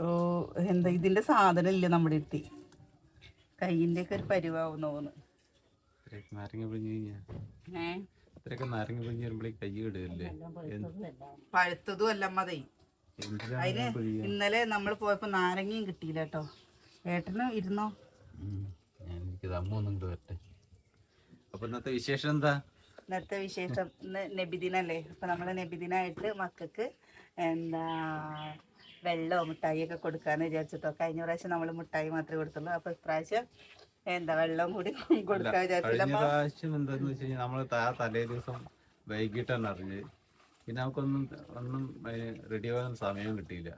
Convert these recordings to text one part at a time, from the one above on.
ഓ എന്താ ഇതിന്റെ സാധനം ഇല്ല നമ്മുടെ അടുത്ത് കയ്യിന്റെ ഒക്കെ ഒരു പരിവാവും പഴുത്തതും അല്ല മതി അതിന് ഇന്നലെ നമ്മൾ പോയപ്പോ നാരങ്ങയും കിട്ടിയില്ല കേട്ടോ. ഏട്ടനും ഇരുന്നോ? ഞാൻ എനിക്ക് അമ്മ ഒന്നും ഇങ്ങോട്ട് അപ്പൊ ഇന്നത്തെ വിശേഷം എന്താ? ഇന്നത്തെ വിശേഷം ഇന്ന് നബിദിനല്ലേ? അപ്പൊ നമ്മൾ നബിദിനായിട്ട് മക്കൾക്ക് എന്താ വെള്ളവും മിഠായിയൊക്കെ കൊടുക്കാന്ന് വിചാരിച്ചിട്ടോ. കഴിഞ്ഞ പ്രാവശ്യം നമ്മൾ മിഠായി മാത്രമേ കൊടുത്തുള്ളൂ. അപ്പൊ ഇപ്രാവശ്യം എന്താ വെള്ളം കൂടി കൊടുക്കാൻ വിചാരിച്ചില്ല. തലേ ദിവസം വൈകിട്ടാണ് അറിഞ്ഞ് പിന്നെ നമുക്കൊന്നും ഒന്നും റെഡി ആവാൻ സമയം കിട്ടിയില്ല.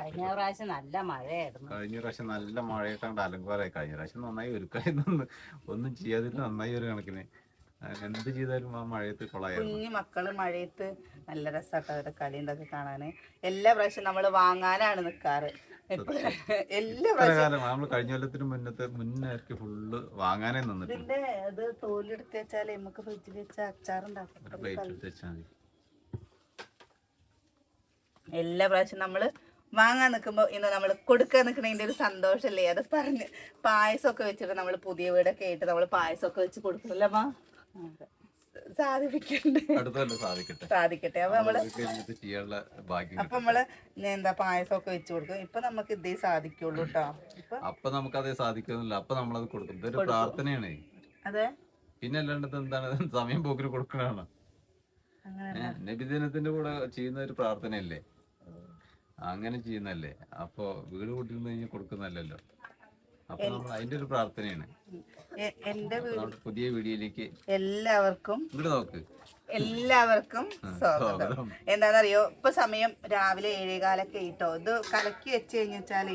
കഴിഞ്ഞ പ്രാവശ്യം നല്ല മഴയായിരുന്നു. കഴിഞ്ഞ പ്രാവശ്യം നല്ല മഴയൊക്കെ കൊണ്ട് കഴിഞ്ഞ പ്രാവശ്യം നന്നായി ഒരുക്കായി ഒന്നും ചെയ്യാതില്ല നന്നായി ഒരു കണക്കിന്. എന്ത് ചെയ്താലും ആ മഴയത്ത് കുഞ്ഞു മക്കൾ മഴയത്ത് നല്ല രസമാട്ടോ അവരുടെ കളി ഉണ്ടൊക്കെ കാണാന്. എല്ലാ പ്രാവശ്യം നമ്മൾ വാങ്ങാനാണ് നിക്കാറ്. ഇപ്പൊ എല്ലാ പ്രാവശ്യം. നമ്മൾ കഴിഞ്ഞ കൊല്ലത്തിന് മുന്നത്തെ മുന്നേക്ക് ഫുള്ള് വാങ്ങാനേ നിന്നിട്ടുണ്ട് ഇതിന്റെ ഇത് തോലെടുത്ത് വെച്ചാലേ നമുക്ക് ഫ്രിഡ്ജിൽ വെച്ച അച്ചാറുണ്ടാക്കും. എല്ലാ പ്രാവശ്യം നമ്മൾ വാങ്ങാൻ നിൽക്കുമ്പോൾ ഇന്ന് നമ്മൾ കൊടുക്കാൻ നിൽക്കുന്നതിന്റെ ഒരു സന്തോഷല്ലേ? അത് പറഞ്ഞ് പായസമൊക്കെ വെച്ചിട്ട് നമ്മൾ പുതിയ വീടൊക്കെ ആയിട്ട് നമ്മൾ പായസമൊക്കെ വെച്ച് അടുത്തല്ല സാധിക്കട്ടെ? സാധിക്കട്ടെ. അപ്പൊ നമ്മൾ അപ്പൊ നമ്മൾ എന്താ പായസമൊക്കെ വെച്ച് കൊടുക്കും. ഇപ്പൊ നമുക്ക് ഇതേ സാധിക്കുള്ളൂ കേട്ടോ അപ്പൊ നമുക്കത് സാധിക്കുന്നില്ല. അപ്പൊ നമ്മളത് കൊടുക്കും. ഇതൊരു പ്രാർത്ഥനയാണ്. അതെ. പിന്നെ അല്ലാണ്ട് എന്താണ്? സമയം പോക്കിന് കൊടുക്കണതാണ്. നബിദിനത്തിന്റെ കൂടെ ചെയ്യുന്ന ഒരു പ്രാർത്ഥനയല്ലേ? അങ്ങനെ ചെയ്യുന്നല്ലേ അപ്പൊ വീട് കൂട്ടിരുന്ന് കഴിഞ്ഞാൽ കൊടുക്കുന്നല്ലോ അപ്പൊ നമ്മൾ അതിന്റെ ഒരു പ്രാർത്ഥനയാണ്. എന്റെ പുതിയ വീഡിയോയിലേക്ക് എല്ലാവർക്കും ഇങ്ങോട്ട് നോക്ക്. എല്ലാവർക്കും സ്വാഗതം. എന്താണെന്നറിയോ ഇപ്പൊ സമയം രാവിലെ ഏഴേകാലൊക്കെ ആയിട്ടോ. ഇത് കലക്കി വെച്ച് കഴിഞ്ഞാൽ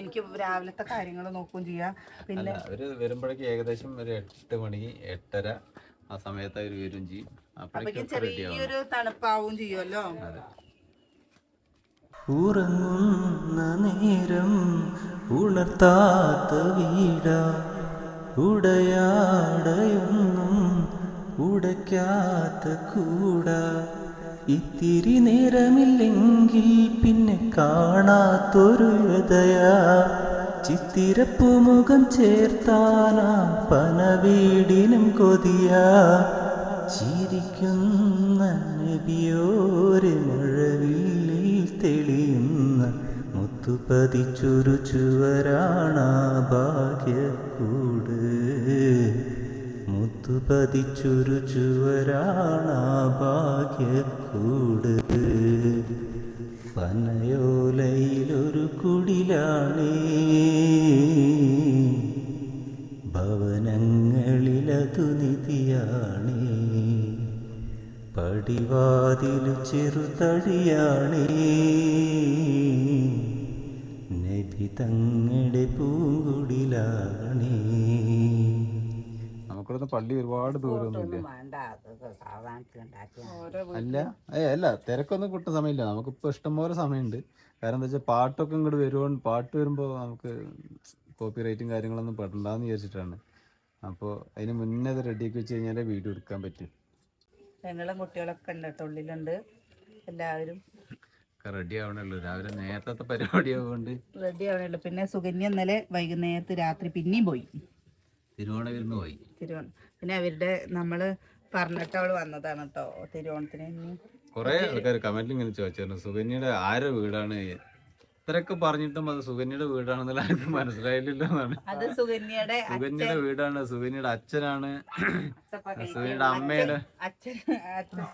എനിക്ക് രാവിലത്തെ കാര്യങ്ങൾ നോക്കുകയും ചെയ്യാം. പിന്നെ ഒരു അവർ വരുമ്പോഴേക്ക് ഏകദേശം ഒരു എട്ട് മണി എട്ടര ആ സമയത്ത് അവർ വരും ചെയ്യും. അപ്പോഴേക്കും ചെറിയൊരു തണുപ്പാവും ചെയ്യുമല്ലോ ഉറങ്ങുന്ന നേരം ഉണർത്താത്ത വീട. ഉടയാടയൊന്നും ഉടയ്ക്കാത്ത കൂട. ഇത്തിരി നേരമില്ലെങ്കിൽ പിന്നെ കാണാത്തൊരു ഹൃദയ ചിത്തിരപ്പുമുഖം ചേർത്താനാ പനവീടിനും കൊതിയാ. ചിരിക്കുന്ന നബിയോരെ മുത്തുപതിച്ചൊരു ചുവരാണ ഭാഗ്യക്കൂട്. മുത്തുപതിച്ചൊരു ചുവരാണ ഭാഗ്യക്കൂട്. പനയോലയിലൊരു കുടിലാണേ. ഭവനങ്ങളിലതു നിധിയാണേ. പടിവാതിൽ ചെറുതഴിയാണേ. തങ്ങളുടെ പൂങ്കുടിലാണേ നമുക്കിവിടുന്ന് പള്ളി ഒരുപാട് ദൂരമൊന്നുമില്ല അല്ല ഏ അല്ല തിരക്കൊന്നും കിട്ടുന്ന സമയമില്ല. നമുക്കിപ്പോ ഇഷ്ടംപോലെ സമയമുണ്ട്. കാരണം എന്താ വെച്ചാൽ പാട്ടൊക്കെ ഇങ്ങോട്ട് വരുമ്പോൾ പാട്ട് വരുമ്പോൾ നമുക്ക് കോപ്പി റൈറ്റും കാര്യങ്ങളൊന്നും പെടണ്ടെന്ന് വിചാരിച്ചിട്ടാണ്. അപ്പോൾ അതിന് മുന്നേ അത് റെഡിയാക്കി വെച്ച് കഴിഞ്ഞാലേ വീഡിയോ എടുക്കാൻ പറ്റും. ഞങ്ങളും കുട്ടികളൊക്കെ ഉണ്ട് ഉള്ളിലുണ്ട് എല്ലാവരും റെഡി ആവണുള്ളൂ. രാവിലെ നേരത്തെ പരിപാടി ആവുകൊണ്ട് റെഡി ആവണുള്ളൂ. പിന്നെ സുകന്യ ഇന്നലെ വൈകുന്നേരത്ത് രാത്രി പിന്നെയും പോയി. തിരുവോണവിരുന്ന് പോയി. തിരുവോണ പിന്നെ അവരുടെ നമ്മൾ പറഞ്ഞിട്ട് അവൾ വന്നതാണ് കേട്ടോ തിരുവോണത്തിന്. കൊറേ ആൾക്കാർ കമന്റ് ഇങ്ങനെ ചോദിച്ചായിരുന്നു സുകന്യയുടെ ആരെ വീടാണ്? ഇത്രയൊക്കെ പറഞ്ഞിട്ടും അത് സുകന്യയുടെ വീടാണെന്നുള്ള ആർക്കും മനസ്സിലായില്ലല്ലോ എന്നാണ് സുകന്യയുടെ സുകന്യയുടെ വീടാണ്. സുകന്യയുടെ അച്ഛനാണ്. സുകന്യയുടെ അമ്മയുടെ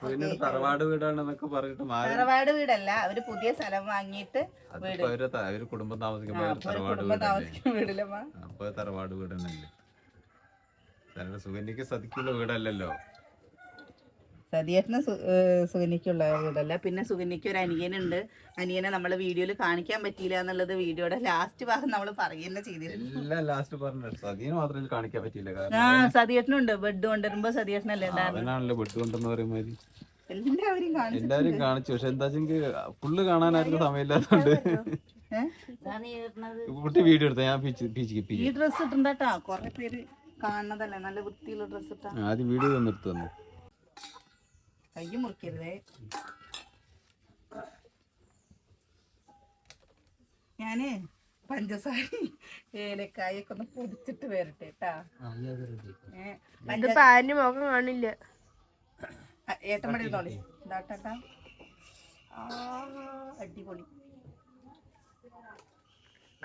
സുകന്യയുടെ തറവാട് വീടാണെന്നൊക്കെ പറഞ്ഞിട്ടും തറവാട് വീടല്ല. അവർ പുതിയ സ്ഥലം വാങ്ങിയിട്ട് അവർ അവർ കുടുംബം താമസിക്കുമ്പോ തറവാട് വീടല്ലേ? അപ്പൊ തറവാട് കാരണം സുകന്യക്ക് സതിക്കുള്ള വീടല്ലല്ലോ. സതിയേട്ടന് സുഗന്യക്കുള്ള വീടല്ല? പിന്നെ സുഗന്യക്ക് ഒരു അനിയനുണ്ട്. അനിയനെ നമ്മൾ വീഡിയോയിൽ കാണിക്കാൻ പറ്റിയില്ല എന്നുള്ളത് വീഡിയോയുടെ ലാസ്റ്റ് ഭാഗം നമ്മൾ പറയുന്ന ചെയ്തിരുന്നു. ആ സതിയേട്ടനുണ്ട്. ബെഡ് കൊണ്ടുവരുമ്പോ സതിയേട്ടനല്ലേ എല്ലാവരും കാണിച്ചു എല്ലാരും കാണിച്ചു. പക്ഷെ എന്താ ഫുള്ള് കാണാനായിരുന്നു സമയമില്ലാത്തോണ്ട് കുട്ടി വീഡിയോ എടുത്ത. ഞാൻ ഈ ഡ്രസ് ഇട്ടുണ്ടാട്ടാ കൊറേ പേര് കാണുന്നതല്ലേ? നല്ല വൃത്തിയുള്ള ഡ്രസ് ഇട്ടാ. ആദ്യം വീഡിയോ നിർത്തുന്നു തന്നു? കൈ മുറിക്കരുത്. ഞാൻ പഞ്ചസാര ഏലക്കായൊക്കെ ഒന്ന് പൊടിച്ചിട്ട് വരട്ടെ കേട്ടാ പാലിന് മുഖം കാണില്ല. ഇതാട്ടാ ആ അടിപൊളി.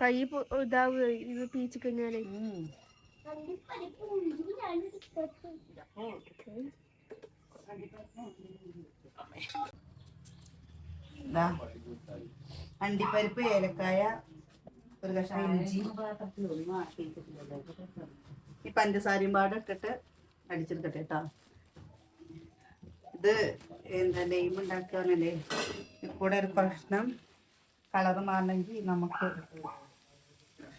കൈ ഇതാവുക ഇത് പീച്ച് കഴിഞ്ഞാലേ. അണ്ടിപ്പരിപ്പ് ഏലക്കായ ഒരു കഷ്ണം ഇഞ്ചി. ഈ പഞ്ചസാരയും പാടെ ഇട്ടിട്ട് അടിച്ചെടുക്കട്ടെ കേട്ടോ. ഇത് എന്താ നെയ്മ് ഉണ്ടാക്കുകയാണല്ലേ ഇപ്പോടെ ഒരു പ്രശ്നം. കളർ മാറണമെങ്കിൽ നമുക്ക്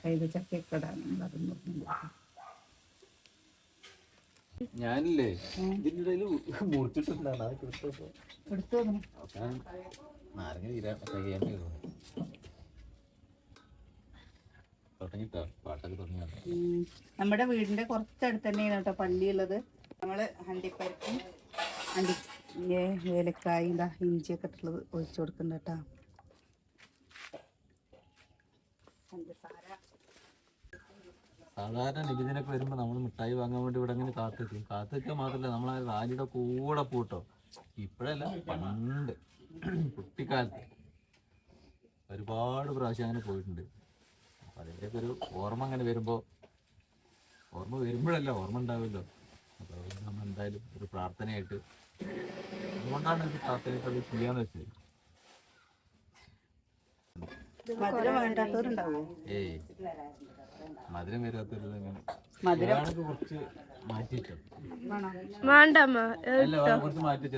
കൈതച്ചക്കയൊക്കെ ഇടാനും അതൊന്നും ഞാനില്ലേ? ഇതിന്റെ മുറിച്ചിട്ടുണ്ടാണ് അത് നാരങ്ങ തീരാ നമ്മുടെ വീടിന്റെ കുറച്ചടുത്ത് തന്നെയാണ് കേട്ടോ പള്ളിയുള്ളത്. നമ്മൾ അണ്ടിപ്പരിപ്പും ഹണ്ടി ഏലക്കായ ഇഞ്ചിയൊക്കെ ഇട്ടുള്ളത് ഒഴിച്ചു കൊടുക്കുന്നുണ്ട് കേട്ടോ. പഞ്ചസാര. സാധാരണ നികുതിനൊക്കെ വരുമ്പോൾ നമ്മൾ മിഠായി വാങ്ങാൻ വേണ്ടി ഇവിടെ അങ്ങനെ കാത്തിരിക്കും. കാത്തിരിക്കാൻ മാത്രമല്ല നമ്മൾ ആ റാലിയുടെ കൂടെ പൂട്ടോ. ഇപ്പോഴല്ല പണ്ട് കുട്ടിക്കാലത്ത്. ഒരുപാട് പ്രാവശ്യം അങ്ങനെ പോയിട്ടുണ്ട്. അപ്പം അതിന്റെയൊക്കെ ഒരു ഓർമ്മ അങ്ങനെ വരുമ്പോൾ ഓർമ്മ വരുമ്പോഴല്ല ഓർമ്മ ഉണ്ടാവുമല്ലോ. അപ്പോൾ അതുകൊണ്ട് നമ്മൾ എന്തായാലും ഒരു പ്രാർത്ഥനയായിട്ട് അതുകൊണ്ടാണ് ഒരു പ്രാർത്ഥനയായിട്ട് അത് ചെയ്യാന്ന് വെച്ചത് ഏയ്. മധുരം വരാത്തൊരു മധുരം. കുറച്ച് കുറച്ച്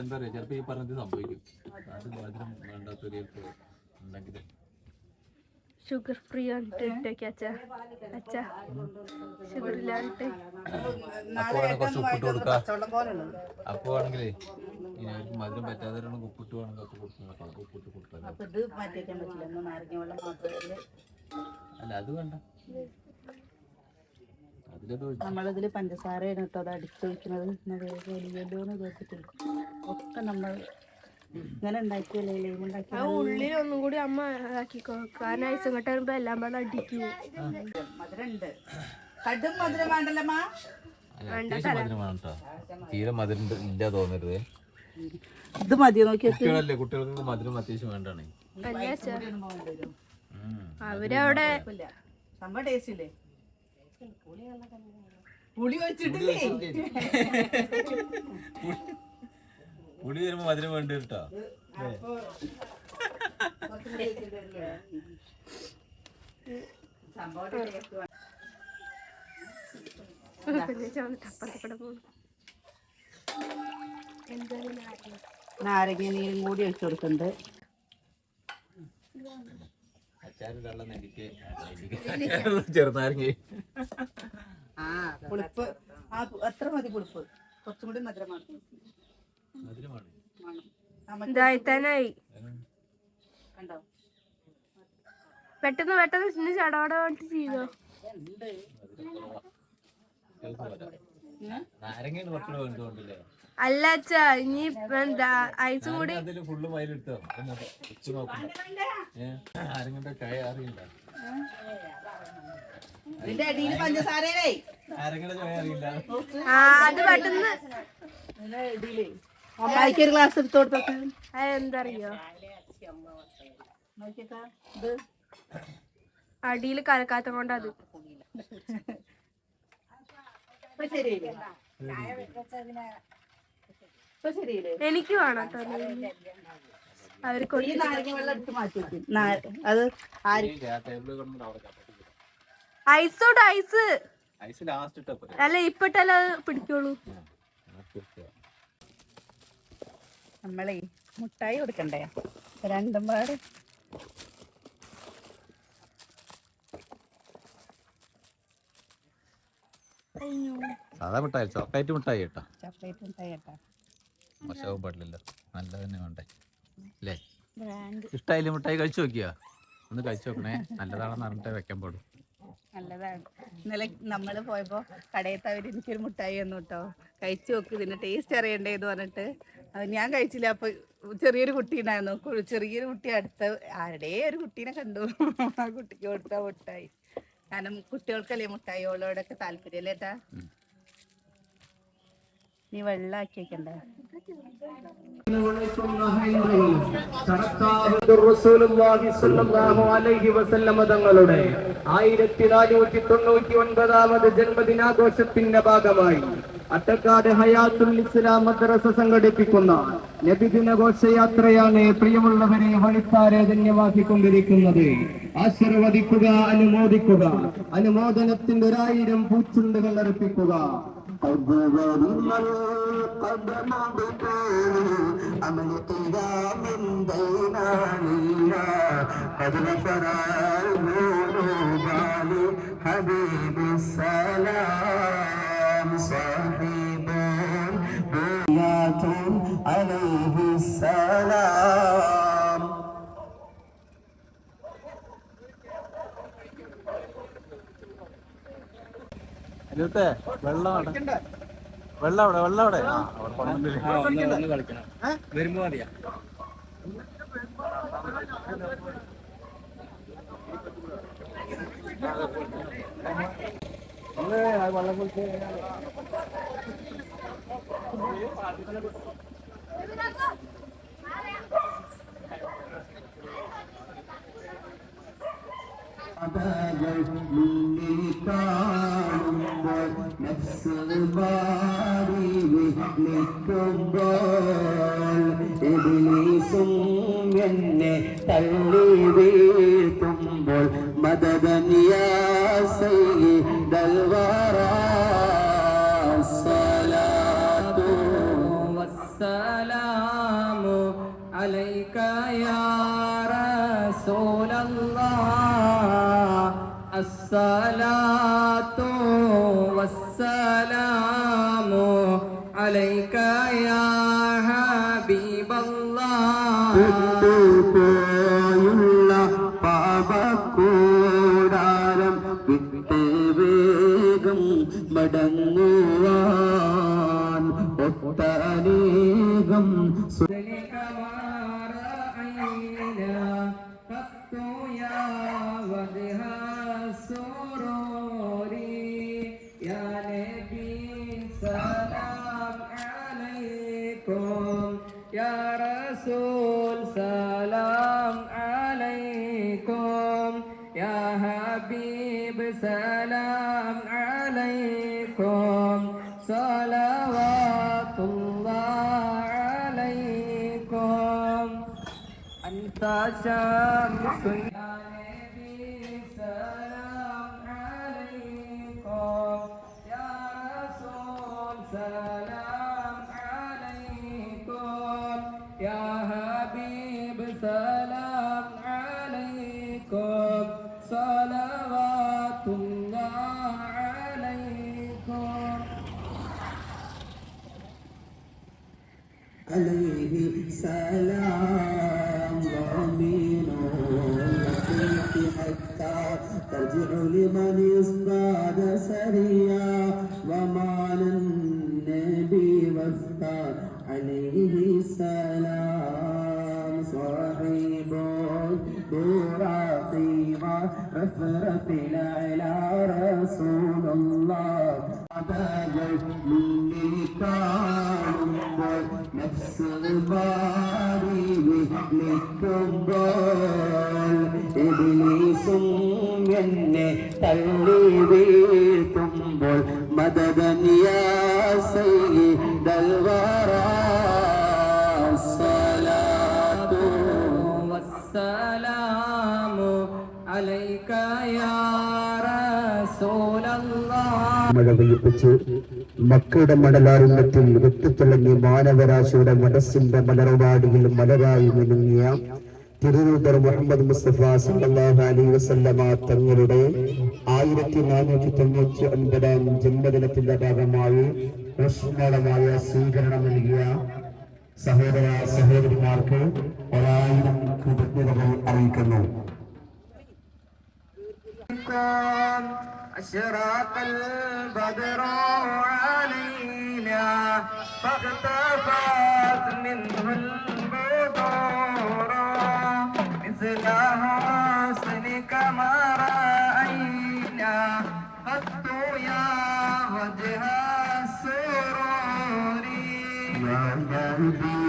എന്താ പറയാ ചിലപ്പോ ഈ പറഞ്ഞത് സംഭവിക്കും. അത് മധുരം വേണ്ടാത്തൊരു ഉണ്ടെങ്കിൽ ഷുഗർ ഫ്രീ ആയിട്ട് ഇട്ടേക്ക് അച്ഛ. ഷുഗർ ഇല്ലാണ്ട് അപ്പൊ ആണെങ്കിലേ മധുരം പറ്റാത്തവരാണെങ്കിൽ ഉപ്പിട്ട് വേണമെങ്കിൽ ഒക്കെ ഉപ്പിട്ട് കൊടുക്കാം അല്ല അത് വേണ്ട. നമ്മളിതിൽ പഞ്ചസാരയാണ് കേട്ടോ അത് അടിച്ചൊഴിക്കുന്നത് വലിയല്ലോ എന്ന് ഒക്കെ നമ്മൾ ഇങ്ങനെ ഉണ്ടാക്കിയല്ലേ ലൈവ് ആ ഉള്ളിൽ ഒന്നും കൂടി അമ്മ ആക്കിക്കോ കാരണം ഐസ് ഇങ്ങോട്ട് വരുമ്പോ എല്ലാം പാടെ അടിക്കും. കടും മധുരം വേണ്ടല്ലമ്മ തീരെ മധുരം ഇല്ല തോന്നരുത്. ഇത് മതി നോക്കിയല്ലേ കുട്ടികൾക്ക് മധുരം അത്യാവശ്യം വേണ്ടാണ്. അവരവിടെ സംഭവം ടേസ്റ്റ് ഇല്ലേ? പുളി വെച്ചിട്ടില്ലേ പുളി വരുമ്പോ മധുരം വേണ്ടി കേട്ടോ നാരങ്ങ നീരും കൂടി ഒഴിച്ചു കൊടുക്കുന്നുണ്ട് ചെറുനാരങ്ങ. പുളിപ്പ്. ആ പു- അത്ര മതി പുളിപ്പ്. കുറച്ചും കൂടി മധുരമാണ്. കണ്ടോ? പെട്ടെന്ന് പെട്ടെന്ന് ചടപടമായിട്ട് ചെയ്തോ? നാരങ്ങ കുറച്ചുകൂടെ അല്ല അച്ഛ ഇനി എന്താ ഐസ് കൂടി? ഫുള്ള് മയിലെടുത്തോ ഉച്ച അറിയില്ല ആ അത് പെട്ടെന്ന്. അമ്മായിക്ക് ഒരു ഗ്ലാസ് എടുത്തു കൊടുത്തൊക്കെ അതെന്തറിയോ അടിയിൽ കലക്കാത്ത കൊണ്ട് അത്. ശരി എനിക്ക് വേണം കേട്ടോ. അവർ ഈ നാരങ്ങ വെള്ളം എടുത്ത് മാറ്റി വെക്കും. അത് ഐസ് അല്ല ഇപ്പട്ടല്ല പിടിക്കോളൂ നമ്മളെ മുട്ടായി കൊടുക്കണ്ടേ? രണ്ടും പാട്. സാധാ മിഠായി ചോക്ലേറ്റ് മിഠായി കേട്ടോ. ചോക്ലേറ്റ് മുട്ടായി കേട്ടാ. മോശമാവും പാടില്ലല്ലോ നല്ല തന്നെ വേണ്ടേ? അല്ലേ ഇഷ്ടമായില്ല മിഠായി കഴിച്ചു നോക്കിയാ? ഒന്ന് കഴിച്ചു നോക്കണേ. നല്ലതാണെന്ന് അറിഞ്ഞിട്ടേ വെക്കാൻ പാടും നല്ലതാണ്. ഇന്നലെ നമ്മൾ പോയപ്പോൾ കടയത്ത് അവർ എനിക്കൊരു മുട്ടായി തന്നു കേട്ടോ കഴിച്ചു നോക്ക് ഇതിന്റെ ടേസ്റ്റ് അറിയണ്ടേ എന്ന് പറഞ്ഞിട്ട്. ഞാൻ കഴിച്ചില്ല. അപ്പൊ ചെറിയൊരു കുട്ടി ഉണ്ടായിരുന്നു. ചെറിയൊരു കുട്ടി അടുത്ത ആരുടെ ഒരു കുട്ടീനെ കണ്ടു. ആ കുട്ടിക്ക് കൊടുത്ത മുട്ടായി കാരണം കുട്ടികൾക്കല്ലേ മുട്ടായികളോടൊക്കെ താല്പര്യം ഏട്ടാ? നീ വെള്ളാക്കി ആയിരത്തി നാനൂറ്റി തൊണ്ണൂറ്റി ഒൻപതാമത് ജന്മദിനാഘോഷത്തിന്റെ ഭാഗമായി അട്ടക്കാട് ഹയാത്തുൽ ഇസ്ലാം മദ്രസ സംഘടിപ്പിക്കുന്ന നബിദിന ഘോഷയാത്രയാണ് പ്രിയമുള്ളവരെ വഴിപ്പാരെ ധന്യമാക്കിക്കൊണ്ടിരിക്കുന്നത് ആശീർവദിക്കുക അനുമോദിക്കുക അനുമോദനത്തിന്റെ ഒരായിരം പൂച്ചുണ്ടുകൾ അർപ്പിക്കുക. قد غرم القدم بطول عمل قدام بين علينا قد نشر القلوب علي حبيب السلام صاحب بنيات عليه السلام. അനിയത്തെ വെള്ളം അവിടെ. വെള്ളം അവിടെ വെള്ളം അവിടെ. ആ, അവിടെ കൊണ്ടുവന്നില്ലേ? വരുമ്പോ മതിയാ. അതാകൾ മുന്നിൽ കാണുമ്പോൾ നഫ്സ് മാറി നിൽക്കുമ്പോൾ ഇബ്ലീസും എന്നെ തള്ളി വീഴ്ത്തുമ്പോൾ മദദൻ യാ സയ്യിദൽ വറാ സ്വലാത്തു والسلام عليك يا رسول الله الصلاة والسلام عليك يا حبيب الله പോയുള്ള പാപക്കൂടാരം വിട്ട് വേഗം മടങ്ങുവാൻ ഒട്ടനേകം സു- ذلك ما رأينا റസൂൽ സലാം അലൈക്കും യാ ഹബീബ് സലാം അലൈക്കും സലവാത്തുല്ലാഹ് അലൈക്കും അൻത ശാംസുൻ سلام عليكم. صلوات الله عليكم. عليه سلام ضمين يطيح حتى ترجع لمن اصطاد سريا ورفرف على رسول الله അതാകൾ മുന്നിൽ കാണുമ്പോൾ നഫ്സ് മാറി നിൽക്കുമ്പോൾ ഇബ്ലീസും എന്നെ തള്ളി വീഴ്ത്തുമ്പോൾ മദദൻ യാ മഴ പെയ്യിപ്പിച്ച് മക്കളുടെ മണലാരുണ്യത്തിൽ വെട്ടിത്തിളങ്ങി മാനവരാശിയുടെ മനസ്സിന്റെ മലർവാടിയിൽ മലരായി മിനുങ്ങിയ തിരുവൂതർ മുഹമ്മദ് മുസ്തഫ സല്ലല്ലാഹു അലൈഹി വസല്ലമ തങ്ങളുടെ ആയിരത്തി നാനൂറ്റി തൊണ്ണൂറ്റി ഒൻപതാം ജന്മദിനത്തിന്റെ ഭാഗമായി ഊഷ്മളമായ സ്വീകരണം നൽകിയ സഹോദര സഹോദരിമാർക്ക് ഒരായിരം കൃതജ്ഞതകൾ അറിയിക്കുന്നു. أشرق البدر علينا فاختفت منه البدور مثل حسنك ما رأينا قط يا وجه السرور. يا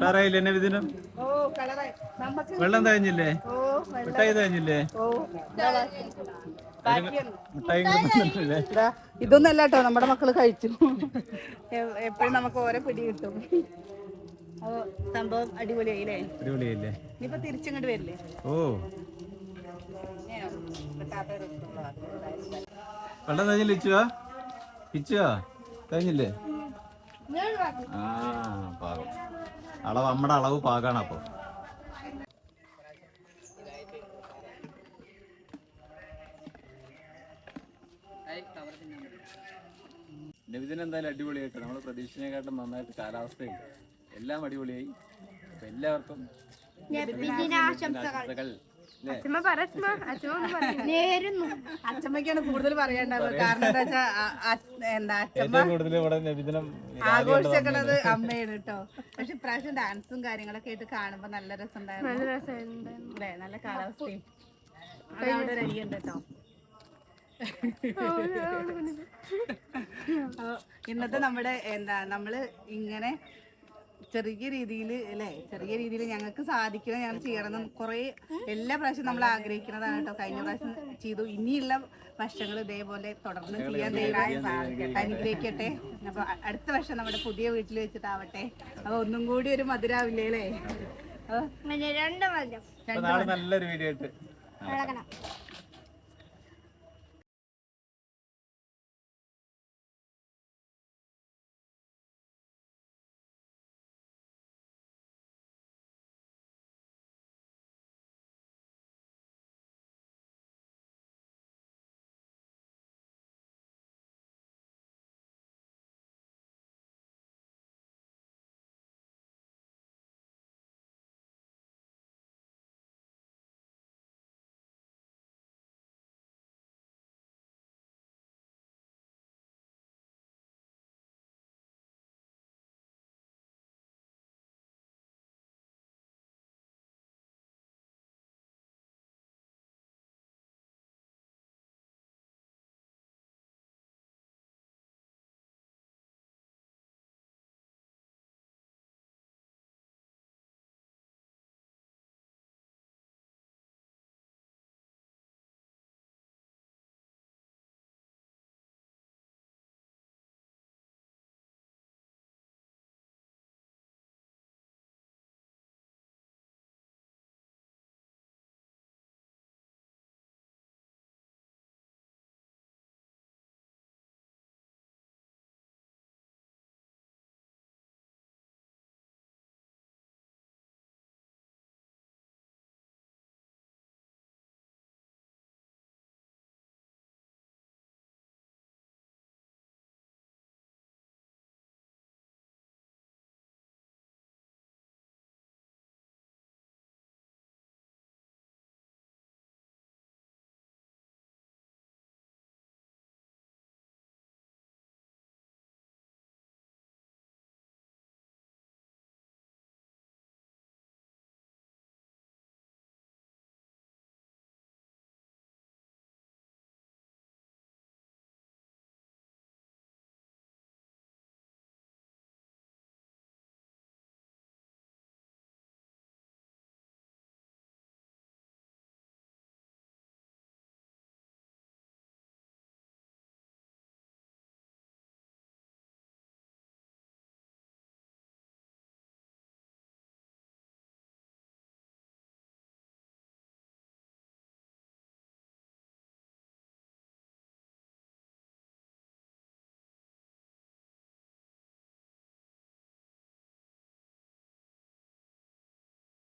സാറായില്ലേ നമുക്ക് വെള്ളം തഴഞ്ഞില്ലേ ഓ മിഠായി തഴഞ്ഞില്ലേ ഇതൊന്നും അല്ല കേട്ടോ നമ്മുടെ മക്കൾ കഴിച്ചു. എപ്പോഴും നമുക്ക് ഓരോ പിടി കിട്ടും. അപ്പൊ സംഭവം അടിപൊളിയായില്ലേ? അടിപൊളിയല്ലേ ഇനിയിപ്പൊ തിരിച്ചിങ്ങോട്ട് വരില്ലേ? ഓ. വെള്ളം തഴഞ്ഞില്ല ഇച്ചുവാ? ഇച്ചുവാ? തഴഞ്ഞില്ലേ ആ പാകം അളവ് നമ്മുടെ അളവ് പാകാണ് അപ്പൊ. നബിദിനം എന്തായാലും അടിപൊളിയായിട്ട് നമ്മൾ പ്രതീക്ഷിച്ചതിനെക്കാട്ടും നന്നായിട്ട് കാലാവസ്ഥയുണ്ട്. എല്ലാം അടിപൊളിയായി. അപ്പൊ എല്ലാവർക്കും ആശംസകൾ അച്ഛമ്മ പറച്ചമ്മ അച്ഛമ്മ നേരുന്നു. അച്ഛമ്മക്കാണ് കൂടുതൽ പറയാണ്ടാവുക കാരണം എന്താ വെച്ചാ അ- അ- എന്താ അച്ഛമ്മ കൂടുതൽ ഇവിടെ നബിദിനം ആഘോഷിച്ചേക്കണത് അമ്മയാണ് കേട്ടോ. പക്ഷെ ഇപ്രാവശ്യം ഡാൻസും കാര്യങ്ങളൊക്കെ ആയിട്ട് കാണുമ്പോ നല്ല നല്ല രസമുണ്ടായിരുന്നു. അല്ലേ? നല്ല കാലാവസ്ഥയും. അവിടെ ഒരു അരിയുണ്ട് കേട്ടോ. ഇന്നത്തെ നമ്മുടെ എന്താ നമ്മൾ ഇങ്ങനെ ചെറിയ രീതിയിൽ അല്ലേ? ചെറിയ രീതിയിൽ ഞങ്ങൾക്ക് സാധിക്കണം ഞങ്ങൾ ചെയ്യണം കുറേ എല്ലാ പ്രാവശ്യം നമ്മൾ ആഗ്രഹിക്കുന്നതാണ് കേട്ടോ. കഴിഞ്ഞ പ്രാവശ്യം ചെയ്തു. ഇനിയുള്ള വർഷങ്ങൾ ഇതേപോലെ തുടർന്ന് ചെയ്യാൻ ദൈവം അനുഗ്രഹിക്കട്ടെ. അപ്പൊ അടുത്ത വർഷം നമ്മുടെ പുതിയ വീട്ടിൽ വെച്ചിട്ടാവട്ടെ. അപ്പൊ ഒന്നും കൂടി ഒരു മധുരാവില്ലേ അല്ലേ? രണ്ട് അപ്പൊ നല്ലൊരു വീഡിയോ ആയിട്ട്